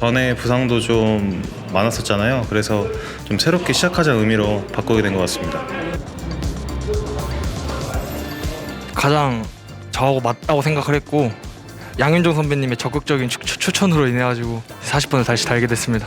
전에 부상도 좀 많았었잖아요. 그래서 좀 새롭게 시작하자는 의미로 바꾸게 된 것 같습니다. 가장 저하고 맞다고 생각을 했고 양윤종 선배님의 적극적인 추, 추- 추천으로 인해 가지고 40분을 다시 달게 됐습니다.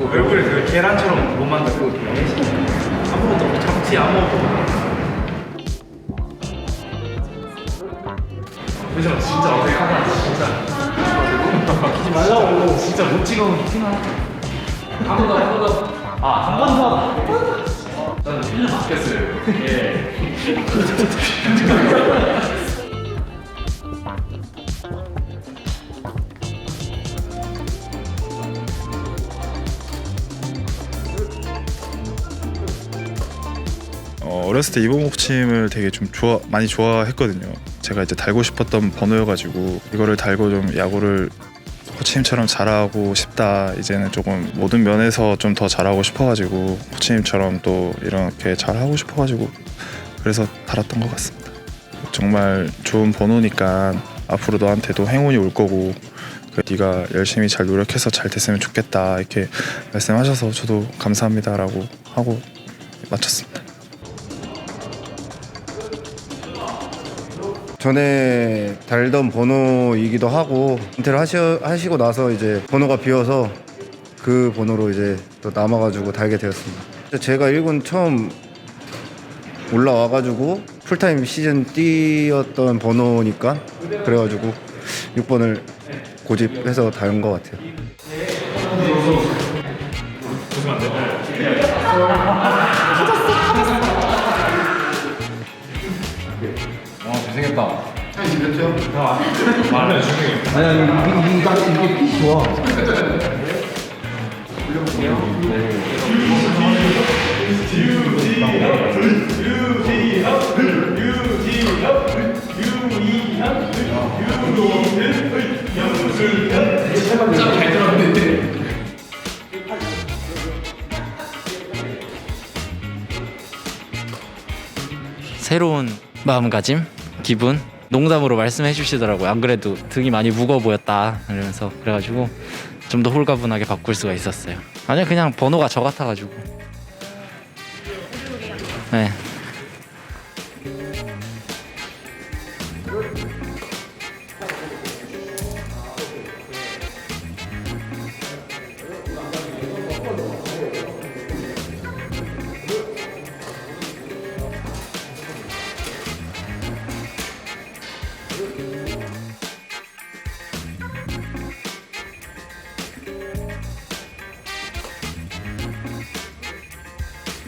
얼굴을 그 계란처럼 못 만들고 아무것도 잡지 아무것도 그죠 진짜 어색하다 진짜 키지 말라고 진짜 못 찍으면 티나 한번더한번더아한 번 더. 저는 필름 바뀌었어요. 예. 어, 어렸을 때 코치님을 되게 좀 좋아 많이 좋아했거든요. 제가 이제 달고 싶었던 번호여가지고 이거를 달고 좀 야구를 코치님처럼 잘하고 싶다. 이제는 조금 모든 면에서 좀 더 잘하고 싶어가지고 코치님처럼 또 이렇게 잘하고 싶어가지고 그래서 달았던 것 같습니다. 정말 좋은 번호니까 앞으로 너한테도 행운이 올 거고 그 네가 열심히 잘 노력해서 잘 됐으면 좋겠다 이렇게 말씀하셔서 저도 감사합니다라고 하고 마쳤습니다. 전에 달던 번호이기도 하고 은퇴를 하시, 하시고 나서 이제 번호가 비어서 그 번호로 이제 또 남아가지고 달게 되었습니다. 제가 1군 처음 올라와가지고 풀타임 시즌 뛰었던 번호니까 그래가지고 6번을 고집해서 달것 같아요. 새로운 마음가짐, 기분, 농담으로 말씀해 주시더라고요. 안 그래도 등이 많이 무거워 보였다 이러면서 그래가지고 좀 더 홀가분하게 바꿀 수가 있었어요. 아니요 그냥 번호가 저 같아가지고. 네.